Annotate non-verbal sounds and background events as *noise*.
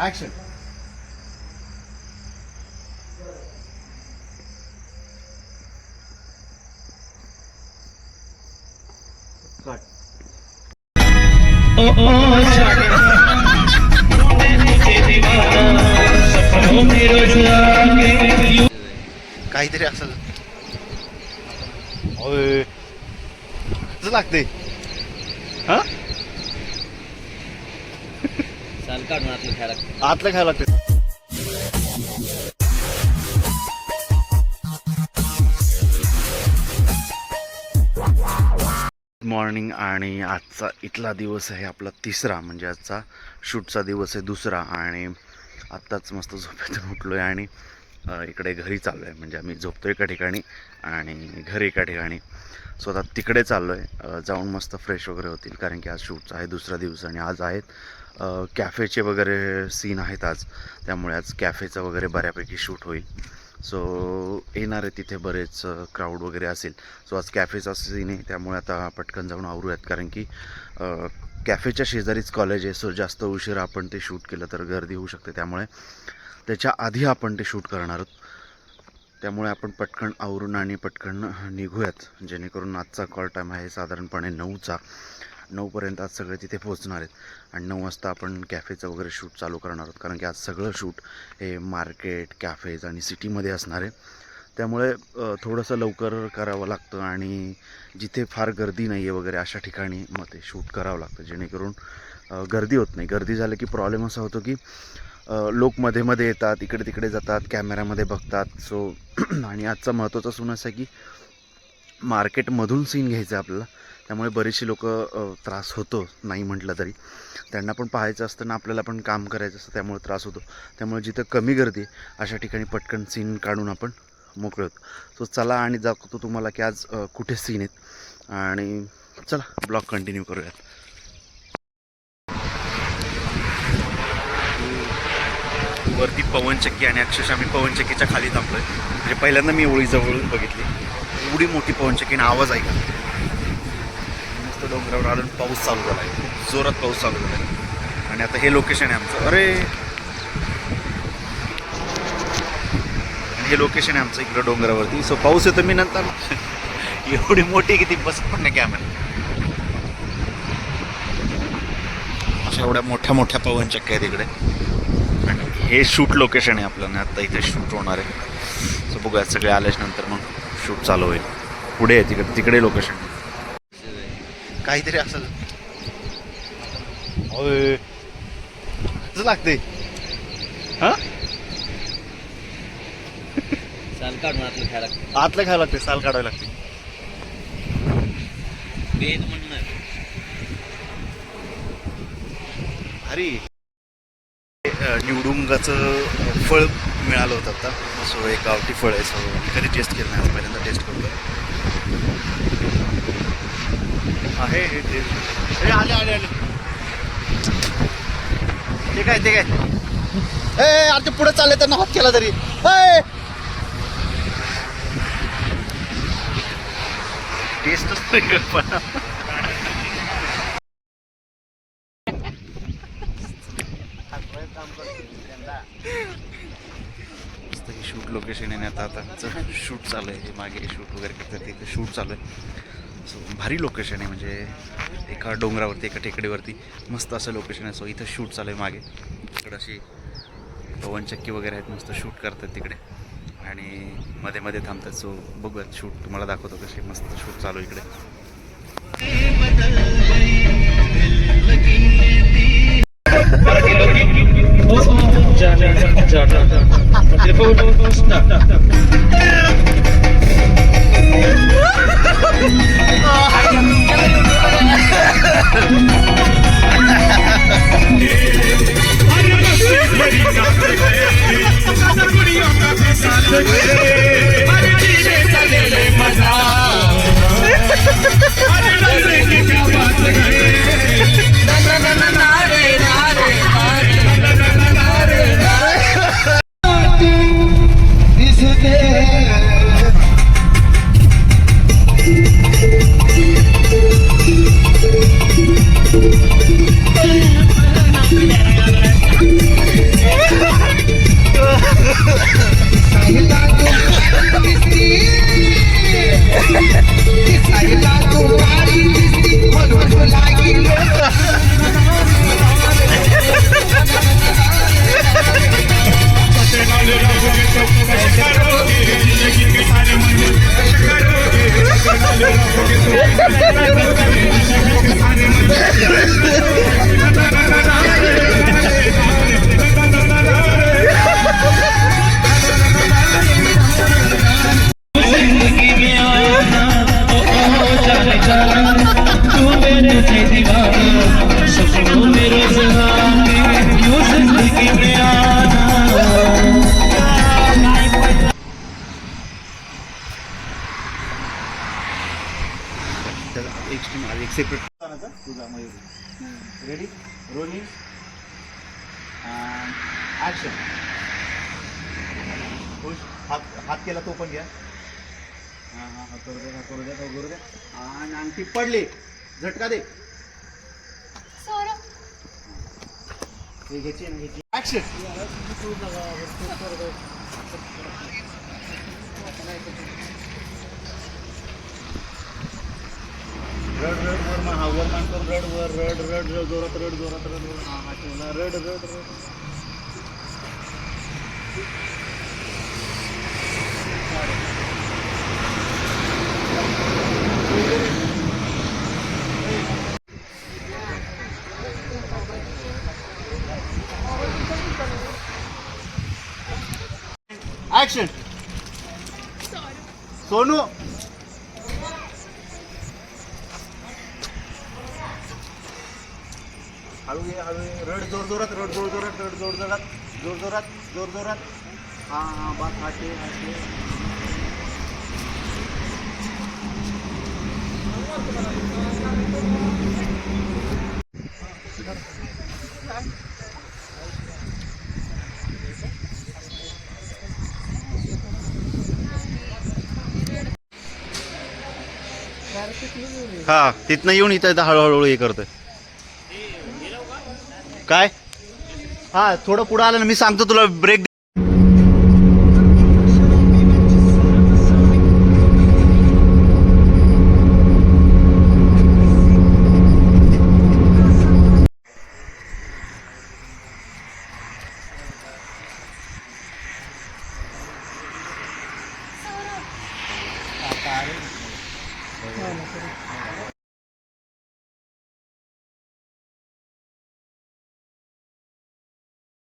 Action cut काहीतरी कसं लागते हा आतलं खायला लागतं. आतलं खायला लागते मॉर्निंग आणि आजचा इथला दिवस आहे आपला तिसरा म्हणजे आजचा शूटचा दिवस आहे दुसरा आणि आत्ताच मस्त झोपेतून उठलो आहे आणि इकडे घरी चाललो आहे म्हणजे आम्ही झोपतो एका ठिकाणी आणि घरी एका ठिकाणी. सो आता तिकडे चाललो आहे जाऊन मस्त फ्रेश वगैरे होतील कारण की आज शूटचा आहे दुसरा दिवस आणि आज आहेत. कॅफेचे वगैरे सीन आहेत आज. त्यामुळे आज कॅफेचं वगैरे बऱ्यापैकी शूट होईल. सो येणार आहे तिथे बरेच क्राऊड वगैरे असेल. सो आज कॅफेचा सीन आहे. त्यामुळे आता पटकन जाऊन आवरूयात. कारण की कॅफेच्या शेजारीच कॉलेज आहे. सो जास्त उशिरा आपण ते शूट केलं तर गर्दी होऊ शकते. त्यामुळे त्याच्या आधी आपण ते शूट करणार आहोत. त्यामुळे आपण पटकन आवरून आणि पटकन निघूयात. जेणेकरून आजचा कॉल टाईम आहे साधारणपणे नऊचा. नऊपर्यंत आज सगळे तिथे पोहोचणार आहेत. आणि नऊ वाजता आपण कॅफेचं वगैरे शूट चालू करणार आहोत. कारण की आज सगळं शूट हे मार्केट कॅफेज आणि सिटीमध्ये असणार आहे. त्यामुळे थोडंसं लवकर करावं लागतं आणि जिथे फार गर्दी नाही आहे वगैरे अशा ठिकाणी मग ते शूट करावं लागतं. जेणेकरून गर्दी होत नाही. गर्दी झालं की प्रॉब्लेम असा होतो की लोक मध्ये मध्ये येतात इकडे तिकडे जातात कॅमेऱ्यामध्ये बघतात. सो *clears throat* आणि आजचा महत्त्वाचा सून असा की मार्केटमधून सीन घ्यायचं आहे आपल्याला. त्यामुळे बरेचसे लोक त्रास होतो नाही म्हटलं तरी. त्यांना पण पाहायचं असतं ना आपल्याला पण काम करायचं असतं त्यामुळे त्रास होतो. त्यामुळे जिथं कमी गर्दी आहे, अशा ठिकाणी पटकन सीन काढून आपण मोकळे. होतो सो चला आणि दाखवतो तुम्हाला की आज कुठे सीन आहेत. आणि चला ब्लॉग कंटिन्यू करूयात. वरती पवनचक्की आणि अक्षरशः मी पवनचक्कीच्या खाली थांबलोय. म्हणजे पहिल्यांदा मी ओळीजवळ बघितली. एवढी मोठी पवनचक्की आणि आवाज ऐका. डोंगरावर आलं पाऊस चालू झाला आहे खूप जोरात पाऊस चालू झाला आहे आणि आता हे लोकेशन आहे आमचं. अरे! हे लोकेशन आहे आमचं इकडं डोंगरावरती. सो पाऊस येतो मी नंतर. *laughs* एवढी मोठी की ती बसत पण नाही कॅमेरा अशा एवढ्या मोठ्या मोठ्या पवन चक्क्या आहेत इकडे. आणि हे शूट लोकेशन आहे आपलं. आणि आता इथे शूट होणार आहे. सो बघूयात सगळे आल्याच नंतर मग शूट चालू होईल. पुढे आहे तिकडे तिकडे लोकेशन काहीतरी असेल. होय लागते हा? साल काढून आतलं खायला लागतं. आतलं खायला लागते साल काढायला लागते. वेद म्हणणार. भारी निवडुंगाचं फळ मिळालं होतं आता. सो एक गावठी फळ आहे सो कधी टेस्ट केलं नाही आज पहिल्यांदा टेस्ट करतो आहे हे टेस्ट हे आले आले आले. ते काय ते काय? ए आता पुढे चालले त्यांना हात केला तरी. ए! टेस्टच नाही पण. हे शूट लोकेशन आहे आता आता शूट चालू आहे. हे मागे शूट वगैरे करतात तिथे शूट चालू आहे. सो भारी लोकेशन आहे. म्हणजे एका डोंगरावरती एका टेकडीवरती मस्त असं लोकेशन आहे. सो इथं शूट चालू आहे मागे. तिकडं अशी पवनचक्की वगैरे आहेत मस्त शूट करतात तिकडे. आणि मध्ये मध्ये थांबतात. सो बघत शूट तुम्हाला दाखवतो कशी मस्त शूट चालू इकडे. Yeah. आहे इकडे रेडी रोलिंग ॲक्शन खुश हात हात केला तो पण घ्या. हां हां हां करू दे हां करू दे हां करू दे. आणि अंगठी पडली. झटका दे. घ्यायची आणि घ्यायची ॲक्शन रड रड वर मा हा वर मान करून रड वर रड रड रड जोरात रड जोरात रड वर हा हा ठेवला. रड रड रड. ऍक्शन सोनू. हळू ये हळू ये रड जोर जोरात रड जोर जोरात रड जोर जोरात जोर जोरात जोर जोरात. हां हां बस हाटे हाटे. हा तिथनं येऊन इथं इथं हळूहळू हे करतोय. काय? हा थोडं पुढं आलं ना मी सांगतो तुला ब्रेक